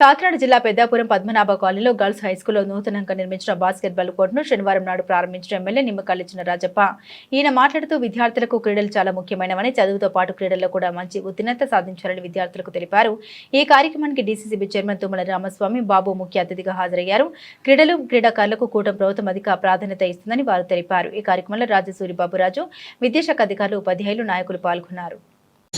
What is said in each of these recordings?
కాకినాడ జిల్లా పెద్దాపురం పద్మనాభ కాలనీలో గర్ల్స్ హైస్కూల్లో నూతనంగా నిర్మించిన బాస్కెట్బాల్ కోర్టును శనివారం నాడు ప్రారంభించిన ఎమ్మెల్యే నిమ్మకాలిచ్చిన రాజప్ప. ఈయన మాట్లాడుతూ విద్యార్థులకు క్రీడలు చాలా ముఖ్యమైనవని చదువుతో పాటు క్రీడల్లో కూడా మంచి ఉత్తీర్ణత సాధించాలని విద్యార్థులకు తెలిపారు. ఈ కార్యక్రమానికి డీసీసీబీ చైర్మన్ తుమ్మల రామస్వామి బాబు ముఖ్య అతిథిగా హాజరయ్యారు. క్రీడలు క్రీడాకారులకు కూటమి ప్రభుత్వం అధిక ప్రాధాన్యత ఇస్తుందని వారు తెలిపారు. ఈ కార్యక్రమంలో రాజసూరి బాబురాజు విద్యాశాఖ అధికారులు ఉపాధ్యాయులు నాయకులు పాల్గొన్నారు.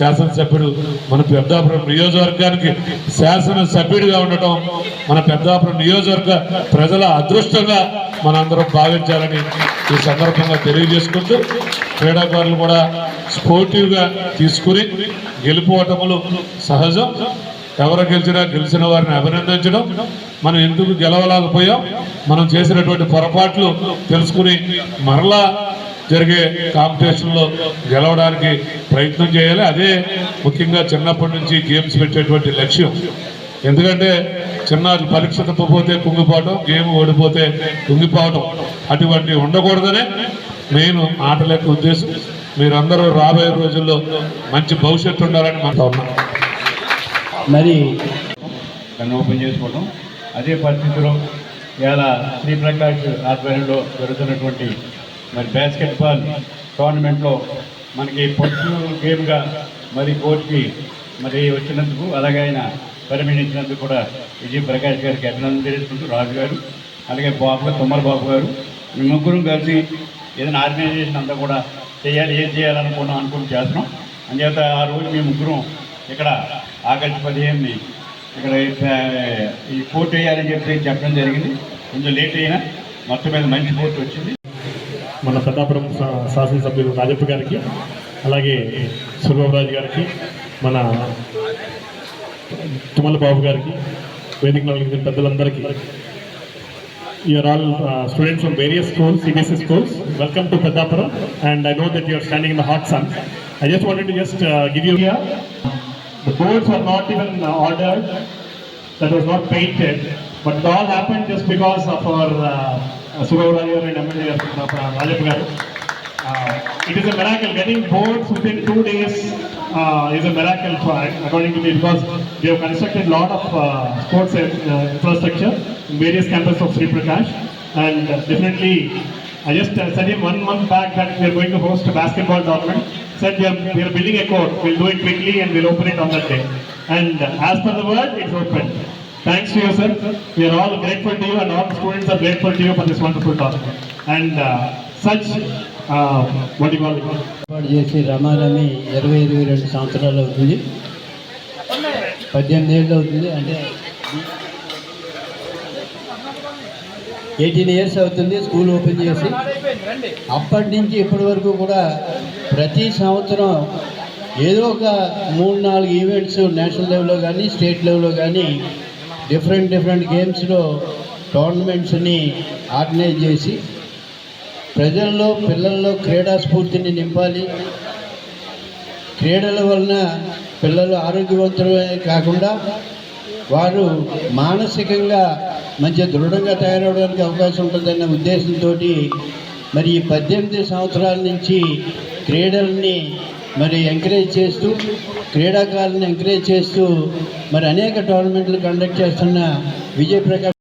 శాసనసభ్యుడు మన పెద్దాపురం నియోజకవర్గానికి శాసనసభ్యుడిగా ఉండటం మన పెద్దాపురం నియోజకవర్గ ప్రజల అదృష్టంగా మనందరం భావించాలని ఈ సందర్భంగా తెలియజేసుకుంటూ క్రీడాకారులు కూడా స్పోర్టివ్గా తీసుకుని గెలుపోవటములు సహజం. ఎవరు గెలిచినా గెలిచిన వారిని అభినందించడం. మనం ఎందుకు గెలవలేకపోయాం? మనం చేసినటువంటి పొరపాట్లు తెలుసుకుని మరలా జరిగే కాంపిటీషన్లో గెలవడానికి ప్రయత్నం చేయాలి. అదే ముఖ్యంగా చిన్నప్పటి నుంచి గేమ్స్ పెట్టేటువంటి లక్ష్యం. ఎందుకంటే చిన్న పరీక్ష తప్పపోతే కుంగిపోవటం గేమ్ ఓడిపోతే కుంగిపోవటం అటువంటి ఉండకూడదనే మెయిన్ ఆటల యొక్క ఉద్దేశం. మీరందరూ రాబోయే రోజుల్లో మంచి భవిష్యత్తు ఉండాలని మనతో ఉన్నాం. మరి దాన్ని ఓపెన్ చేసుకోవడం అదే పరిస్థితిలో ఇవాళ శ్రీప్రకాష్ ఆధ్వర్యంలో జరుగుతున్నటువంటి మరి బాస్కెట్బాల్ టోర్నమెంట్లో మనకి పర్సనల్ గేమ్గా మరి కోచ్కి మరి వచ్చినందుకు అలాగే ఆయన పరిగణించినందుకు కూడా విజయ్ ప్రకాష్ గారికి అభినందన తెలుసుకుంటూ రాజు గారు అలాగే బాబు గారు తుమ్మల బాబు గారు మీ ముగ్గురు కలిసి ఏదైనా ఆర్గనైజేషన్ అంతా కూడా చేయాలి ఏం చేయాలనుకున్నాం అనుకుని చేస్తున్నాం. అందుచేత ఆ రోజు మేము ముగ్గురం ఇక్కడ ఆగస్టు పదిహేనుని ఇక్కడ ఈ- ఈ కోర్టు వేయాలని చెప్పి చెప్పడం జరిగింది. కొంచెం లేట్ అయినా మొత్తం మీద మంచి కోర్టు వచ్చింది. మన పెద్దాపురం శాసనసభ్యులు రాజప్ప గారికి అలాగే సురబాబురాజు గారికి మన తుమ్మల బాబు గారికి వేదిక నలుగురు పెద్దలందరికీ you are all students from various schools CBSE schools welcome to Peddapuram and I know that you are standing in the hot sun I just wanted to just give you The boards were uh, not even uh, ordered. That was not painted. But it all happened just because of our uh, It is a miracle. Getting boards within two days uh, is a miracle, for, according to me, because we have constructed a lot of uh, sports infrastructure in various campuses of Sri Prakash. And definitely, I just uh, said him one month back that we are going to host a basketball tournament. Said we are, we are building a court. We'll do it quickly and we'll open it on that day. And uh, as per the word, it's open. Thanks to you, sir. We are all grateful to you, and all the students are grateful to you for this wonderful talk. చేసి రమారమి ఇరవై ఇరవై రెండు సంవత్సరాలు అవుతుంది పద్దెనిమిది ఏళ్ళు అవుతుంది అంటే ఎయిటీన్ ఇయర్స్ అవుతుంది స్కూల్ ఓపెన్ చేసి అప్పటి నుంచి ఇప్పటి వరకు కూడా ప్రతి సంవత్సరం ఏదో ఒక మూడు నాలుగు ఈవెంట్స్ నేషనల్ లెవెల్లో కానీ స్టేట్ లెవెల్లో కానీ డిఫరెంట్ డిఫరెంట్ గేమ్స్లో టోర్నమెంట్స్ని ఆర్గనైజ్ చేసి ప్రజల్లో పిల్లల్లో క్రీడా స్ఫూర్తిని నింపాలి. క్రీడల వలన పిల్లలు ఆరోగ్యవంతులే కాకుండా వారు మానసికంగా మంచి దృఢంగా తయారవడానికి అవకాశం ఉంటుందన్న ఉద్దేశంతో మరి ఈ పద్దెనిమిది సంవత్సరాల నుంచి క్రీడల్ని మరి ఎంకరేజ్ చేస్తూ క్రీడాకారులను ఎంకరేజ్ చేస్తూ మరి అనేక టోర్నమెంట్లు కండక్ట్ చేస్తున్న విజయప్రకాష్